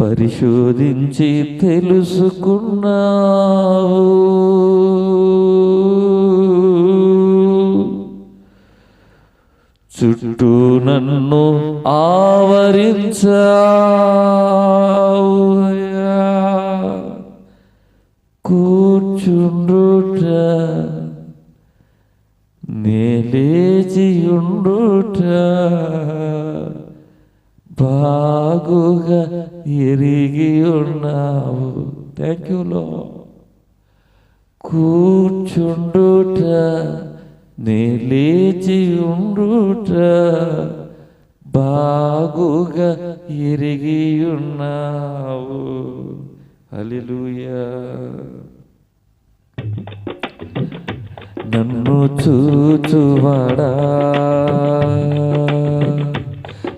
పరిశోధించి తెలుసుకున్నావు. చుట్టూ నన్ను ఆవరించావుయా కూర్చుండుట నేలేచియుండుట. బాగుగా ఎరిగి ఉన్నావు థ్యాంక్ యూలో కూర్చుండుట నేలేచి ఉండుట బాగుగా ఎరిగి ఉన్నావు అలిలుయా నన్ను చూచువాడా?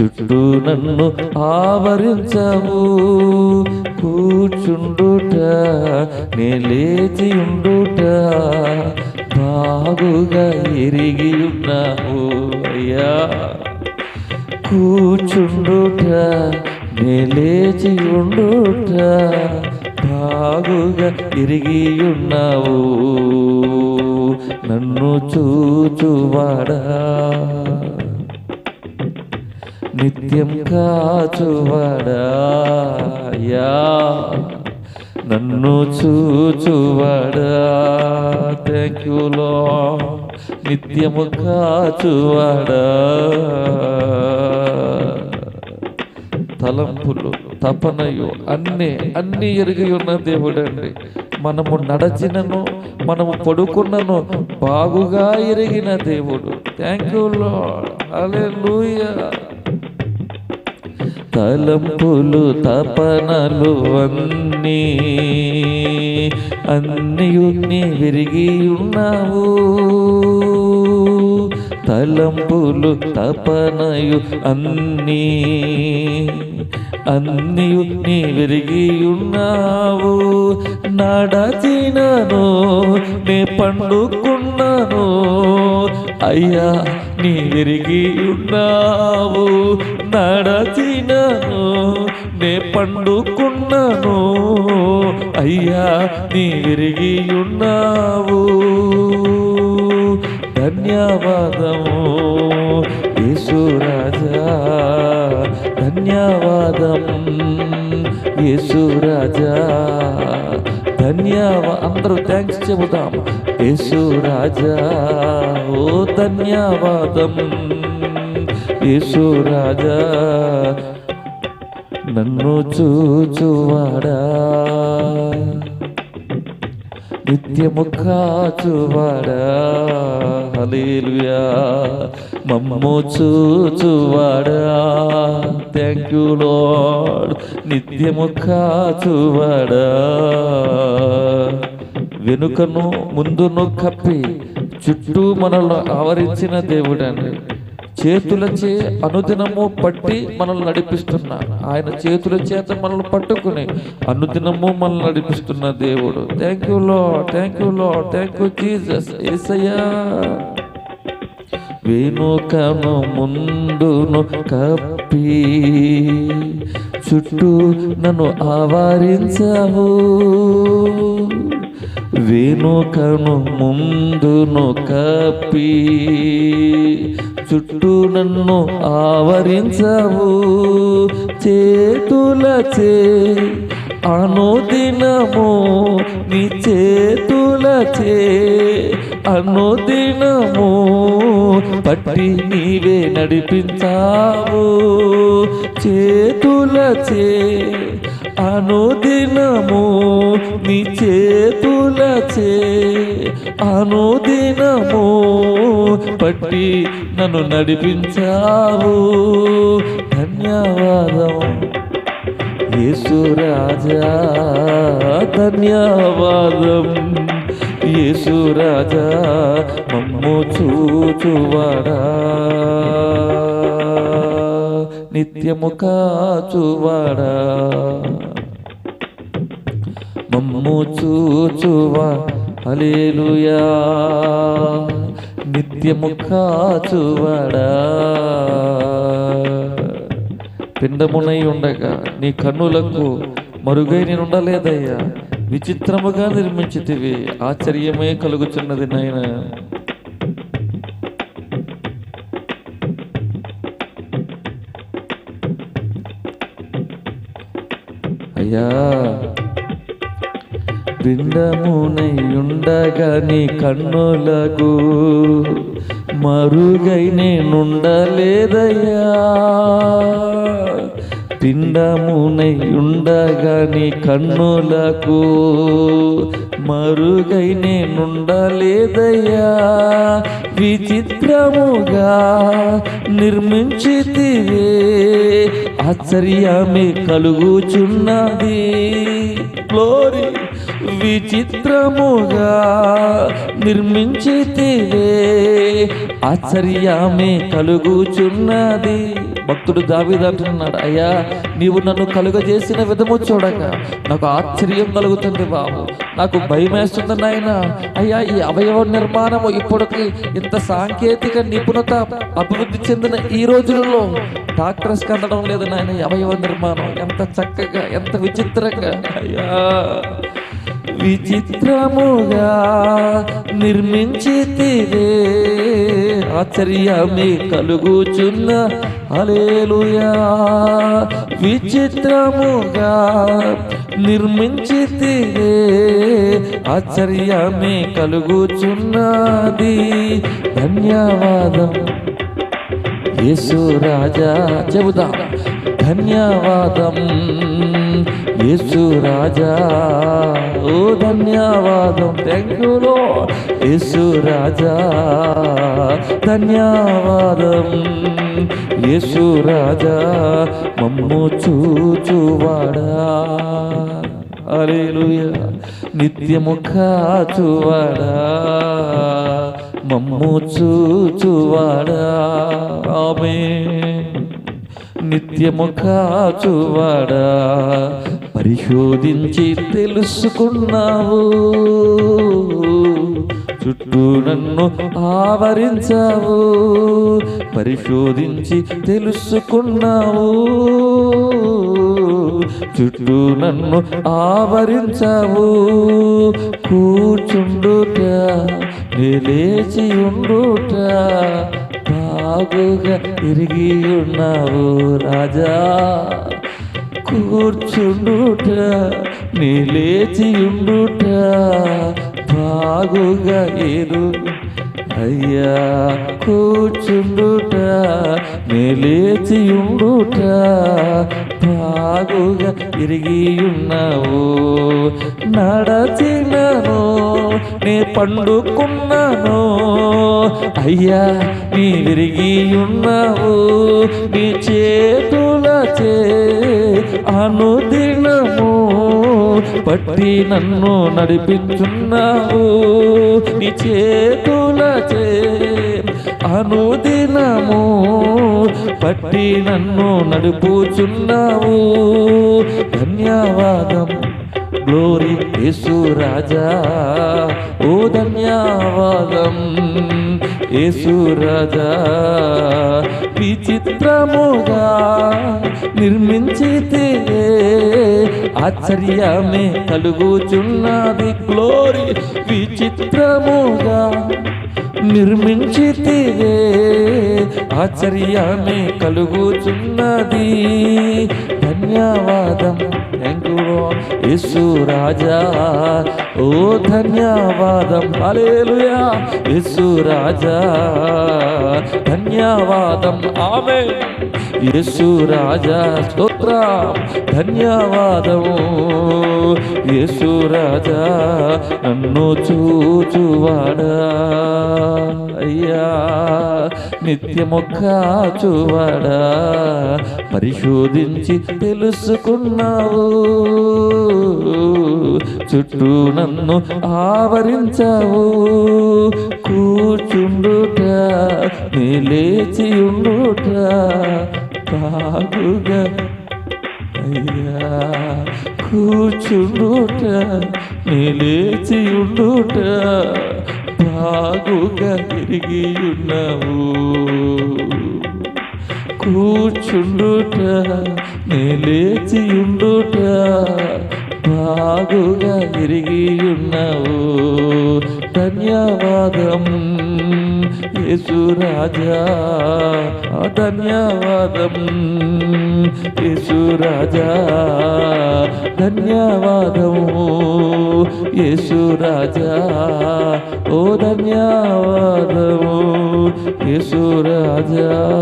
చుట్టూ నన్ను ఆవరించవు. కూర్చుండుట నే లేచి ఉండుట బాగుగా ఎరిగి ఉన్నావు అయ్యా. కూర్చుండుట నే లేచి ఉండుట బాగుగా ఎరిగి ఉన్నావు. నన్ను చూచువాడా. నిత్యం కాచువడాయా నన్ను చూచువాడా థ్యాంక్ యూ లో నిత్యము కాచువడా తలంపులు తపనయు అన్ని అన్నీ ఎరిగి ఉన్న దేవుడండి మనము నడచినను మనము పడుకున్నను బాగుగా ఎరిగిన దేవుడు థ్యాంక్ యూ అలే లూయా తలంపులు తపనలు అన్నీ అన్నీ విరిగి ఉన్నావు. తలంపులు తపనయు అన్నీ అన్నీ నీ విరిగి ఉన్నావు. నడచినను నే పండుకున్నాను. అయ్యా నీ విరిగి ఉన్నావు నడచినను నే పండుకున్నాను. అయ్యా నీ విరిగి ఉన్నావు ధన్యవాదము. యేసురాజా ధన్యవాదం. యేసురాజా ధన్యవా అందరూ థ్యాంక్స్ చెబుతాం యేసురాజా ఓ ధన్యవాదం. యేసురాజా నన్ను చూచువాడా? నిత్యము కాచువాడా హల్లెలూయా. మమ్ము చూచువాడా థ్యాంక్ యూ లోడ్ నిత్యము కాచువాడా వెనుకను ముందును కప్పి చుట్టూ మనల్ని ఆవరించిన దేవుడండి. చేతులచే అనుదినము పట్టి మనల్ని నడిపిస్తున్నారు. ఆయన చేతుల చేత మనల్ని పట్టుకుని అనుదినము మనల్ని నడిపిస్తున్న దేవుడు. Thank you Lord thank you Lord thank you Jesus ఏసయ్యా వెనుకను ముందును కప్పి చుట్టూ నన్ను ఆవరించావు. వెనుకను ముందును కప్పి చుట్టూ నన్ను ఆవరించావు. చేతులచే అనుదినము నీ చేతులచే అనుదినము పట్టి నీవే నడిపించావు. చేతులచే అనుదినము నీ చేతులచే అనుదినము పట్టి నన్ను నడిపించావు. ధన్యవాదం. యేసురాజా ధన్యవాదం. యేసురాజా మమ్ము చూచువాడా. నిత్యము కాచువాడా. మమ్ము చూచువా. హల్లెలూయా. నిత్యము కాచువడా. పిండమునై ఉండగా నీ కన్నులకు మరుగై నేను ఉండలేదయ్యా. విచిత్రముగా నిర్మించితివి. ఆశ్చర్యమే కలుగుచున్నది నాయన. అయ్యా. పిండమునయుండగా నీ కన్నులకు మరుగై నేనుండలేదయ్యా. పిండమునయుండగా నీ కన్నులకు మరుగై నేనుండలేదయ్యా. విచిత్రముగా నిర్మించితివే ఆశ్చర్యమే కలుగుచున్నది. గ్లోరీ విచిత్రముగా నిర్మించితివే. ఆశ్చర్యమే కలుగుచున్నది. భక్తుడు దావిదంటున్నాడు అయ్యా నీవు నన్ను కలుగజేసిన విధము చూడగా నాకు ఆశ్చర్యం కలుగుతుంది బాబు. నాకు భయం వేస్తుంది నాయన. అయ్యా ఈ అవయవ నిర్మాణము ఇప్పటికి ఇంత సాంకేతిక నిపుణత అభివృద్ధి చెందిన ఈ రోజులలో డాక్టర్స్ కందడం లేదు నాయన. అవయవ నిర్మాణం ఎంత చక్కగా ఎంత విచిత్రంగా. అయ్యా. విచిత్రముగా నిర్మించితివే. ఆశ్చర్యమే కలుగుచున్న అలేలుయా విచిత్రముగా నిర్మించితివే. ఆశ్చర్యమే కలుగుచున్నది ధన్యవాదం. యేసు రాజా చెబుదాం. ధన్యవాదం. యేసు రాజా. ఓ ధన్యవాదం. థ్యాంక్ యూ లో యేసు రాజా. ధన్యవాదం. యేసు రాజా మమ్ము చూచువాడా. హల్లెలూయా. నిత్యము కాచువాడా. మమ్ము చూచువాడా. ఆమె నిత్యము కాచువాడా? పరిశోధించి తెలుసుకున్నావు. చుట్టూ నన్ను ఆవరించావు. పరిశోధించి తెలుసుకున్నావు. చుట్టూ నన్ను ఆవరించావు. కూర్చుండుట నిలేచి ఉండుట బాగుగా తిరిగి ఉన్నావు రాజా. కూర్చుండుట నీ లేచి ఉండుట బాగుగా ఏరు. అయ్యా కూర్చుండుట నీ లేచి ఉండుట బాగుగా తిరిగి ఉన్నావు నడచినను నే పండుకున్నాను. అయ్యా నీ విరిగి ఉన్నావు నీ చేతులచే అనుదినము పట్టి నన్ను నడిపించున్నావు. నీ చేతులచే అనుదినము పట్టి నన్ను నడుపుచున్నావు. ధన్యవాదం గ్లోరీ యేసు రాజా ఓ ధన్యవాదం యేసు రాజా. విచిత్రముగా నిర్మించితే ఆశ్చర్యమే కలుగుచున్నది. గ్లోరీ విచిత్రముగా నిర్మించితివే. ఆశ్చర్యమే కలుగుచున్నది. ధన్యవాదం థ్యాంక్ యేసు రాజా. ఓ ధన్యవాదం. అలేలుయా యేసు రాజా. ధన్యవాదం. ఆమె యేసు రాజా. స్తోత్రం. ధన్యవాదము. యేసు రాజా నన్ను చూచువాడా? అయ్యా నిత్యము కాచువాడా? పరిశోధించి తెలుసుకున్నావు. చుట్టూ నన్ను ఆవరించావు. కూర్చుండుట నిలేచి ఉండుట తాగుగా అయ్యా. కూర్చుండుట నిలేచి ఉండుట బాగుగా తిరిగి ఉన్నావు కూర్చుండుట నే లేచి ఉండుట బాగుగా తిరిగి ధన్యవాదం యేసు రాజా ధన్యవాదం. యేసు రాజా ధన్యవాదము. యేసు రాజా ఓ ధన్యవాదము. యేసు రాజా.